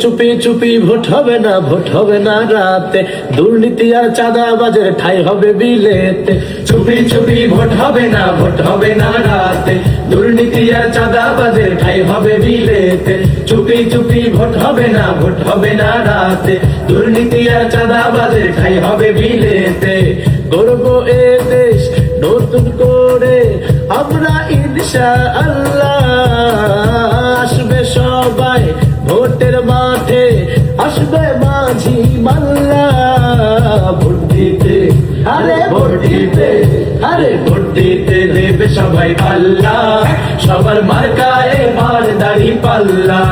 চুপি চুপি ভোট হবে না, ভোট হবে না রাতে। দুর্নীতি আর চাঁদাবাজের ঠাই হবে বিলেতে। চুপি চুপি ভোট হবে না, ভোট হবে না রাতে। দুর্নীতি আর চাঁদাবাজের ঠাই হবে বিলেতে। চুপি চুপি ভোট হবে না, ভোট হবে না রাতে। দুর্নীতি আর চাঁদাবাজের ঠাই হবে বিলেতে। গর্ব এ দেশ নতুন করে, আমরা ইনশা আল্লাহ আসবে সবাই ভোটের মাঠে আসবে মাঝি মাল্লা। ভোট দিতে আরে ভোট দিতে আরে ভোট দিতে দেবে সবাই পাল্লা। সবার মার্কায় মার দাড়ি পাল্লা।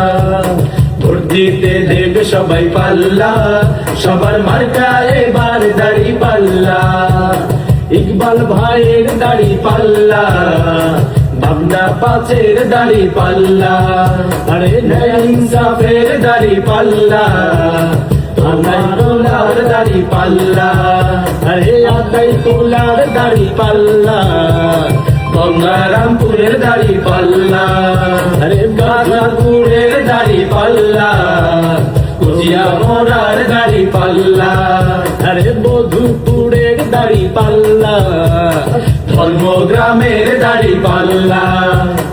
ভোট দিতে দেবে সবাই পাল্লা। সবার মার্কায় বার দাড়ি পাল্লা। ইকবাল ভাইয়ের দাড়ি পাল্লা। ভাবনা পাচের দাড়ি পাল্লা। আরে ইনসাফের দাড়ি পাল্লা। তোলার দাড়ি পাল্লা। আরে আদাই তোলার দাড়ি পাল্লা। গঙ্গারামপুরের দাড়ি পাল্লা। আরে গাজাপুরের দাড়ি পাল্লা। কুচিয়া মোড়ার দাড়ি পাল্লা। আরে মধুপুরের দাড়ি পাল্লা। ধর্মগ্রামের দাড়ি পাল্লা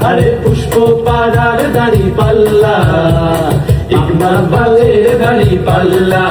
আরে পুষ্প পাড়ার দাড়ি পাল্লা ইকবালের দাড়ি পাল্লা।